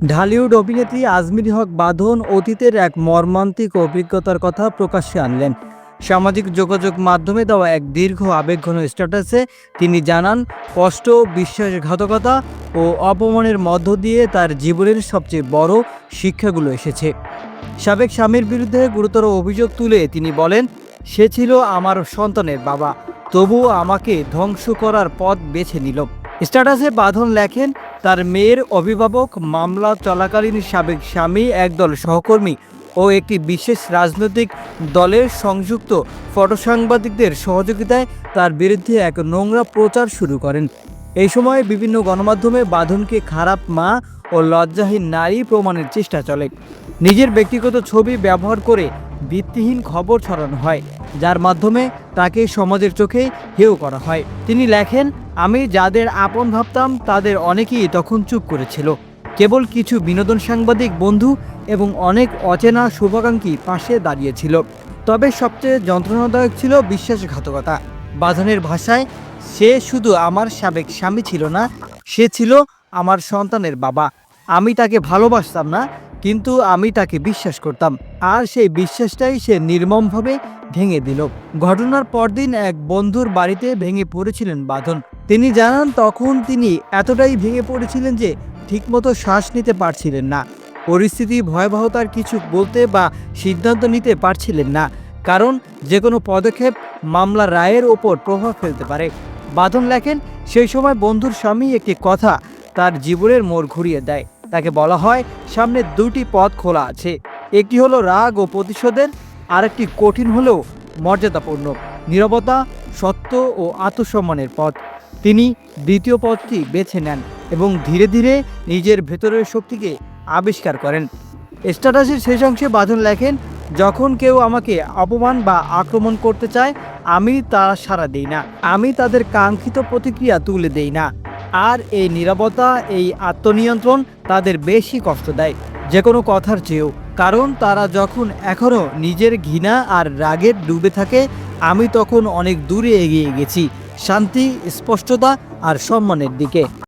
ঢালিউড অভিনেত্রী আজমির হক বাঁধন অতীতের এক মর্মান্তিক অভিজ্ঞতার কথা প্রকাশ্যে আনলেন। সামাজিক যোগাযোগ মাধ্যমে দেওয়া এক দীর্ঘ আবেগঘন স্ট্যাটাসে তিনি জানান, কষ্ট, বিশ্বাসঘাতকতা ও অপমানের মধ্য দিয়ে তার জীবনের সবচেয়ে বড় শিক্ষাগুলো এসেছে। সাবেক স্বামীর বিরুদ্ধে গুরুতর অভিযোগ তুলে তিনি বলেন, সে ছিল আমার সন্তানের বাবা, তবুও আমাকে ধ্বংস করার পথ বেছে নিল। স্ট্যাটাসে বাঁধন লেখেন তার মেয়ের অভিভাবক, মামলা চলাকালীন সাবেক স্বামী, একদল সহকর্মী ও একটি বিশেষ রাজনৈতিক দলের সংযুক্ত ফটো সাংবাদিকদের সহযোগিতায় তার বিরুদ্ধে এক নোংরা প্রচার শুরু করেন। এই সময় বিভিন্ন গণমাধ্যমে বাঁধনকে খারাপ মা ও লজ্জাহীন নারী প্রমাণের চেষ্টা চলে। নিজের ব্যক্তিগত ছবি ব্যবহার করে ভিত্তিহীন খবর ছড়ানো হয়, যার মাধ্যমে তাকে সমাজের চোখে হেয় করা হয়। তিনি লেখেন আমি যাদের আপন ভাবতাম, তাদের অনেকেই তখন চুপ করেছিল। কেবল কিছু বিনোদন সাংবাদিক, বন্ধু এবং অনেক অচেনা শুভাকাঙ্ক্ষী পাশে দাঁড়িয়েছিল। তবে সবচেয়ে যন্ত্রণাদায়ক ছিল বিশ্বাসঘাতকতা। বাঁধনের ভাষায়, সে শুধু আমার সাবেক স্বামী ছিল না, সে ছিল আমার সন্তানের বাবা। আমি তাকে ভালোবাসতাম না, কিন্তু আমি তাকে বিশ্বাস করতাম। আর সেই বিশ্বাসটাই সে নির্মমভাবে ভেঙে দিল। ঘটনার পরদিন এক বন্ধুর বাড়িতে ভেঙে পড়েছিলেন বাঁধন। তিনি জানান, তখন তিনি এতটাই ভেঙে পড়েছিলেন যে ঠিকমতো শ্বাস নিতে পারছিলেন না। পরিস্থিতি ভয়াবহতার কিছু বলতে বা সিদ্ধান্ত নিতে পারছিলেন না। কারণ যে কোনো পদক্ষেপ মামলা রায়ের ওপর প্রভাব ফেলতে পারে। বাঁধন লেখেন, সেই সময় বন্ধুর স্বামী একটি কথা তার জীবনের মোড় ঘুরিয়ে দেয়। তাকে বলা হয়, সামনে দুটি পথ খোলা আছে। একটি হলো রাগ ও প্রতিশোধের, আরেকটি কঠিন হলেও মর্যাদাপূর্ণ। নীরবতা, সত্য ও আত্মসম্মানের পথ। তিনি দ্বিতীয় পথটি বেছে নেন এবং ধীরে ধীরে নিজের ভেতরের শক্তিকে আবিষ্কার করেন। স্ট্যাটাসের শেষ অংশে বাঁধন লেখেন, যখন কেউ আমাকে অপমান বা আক্রমণ করতে চায়, আমি তা সাড়া দিই না। আমি তাদের কাঙ্ক্ষিত প্রতিক্রিয়া তুলে দেই না। আর এই নিরাপত্তা এই আত্মনিয়ন্ত্রণ তাদের বেশি কষ্ট দেয়, যে কোনো কথার চেয়েও। কারণ তারা যখন এখনও নিজের ঘৃণা আর রাগের ডুবে থাকে, আমি তখন অনেক দূরে এগিয়ে গেছি। শান্তি স্পষ্টতা আর সম্মানের দিকে।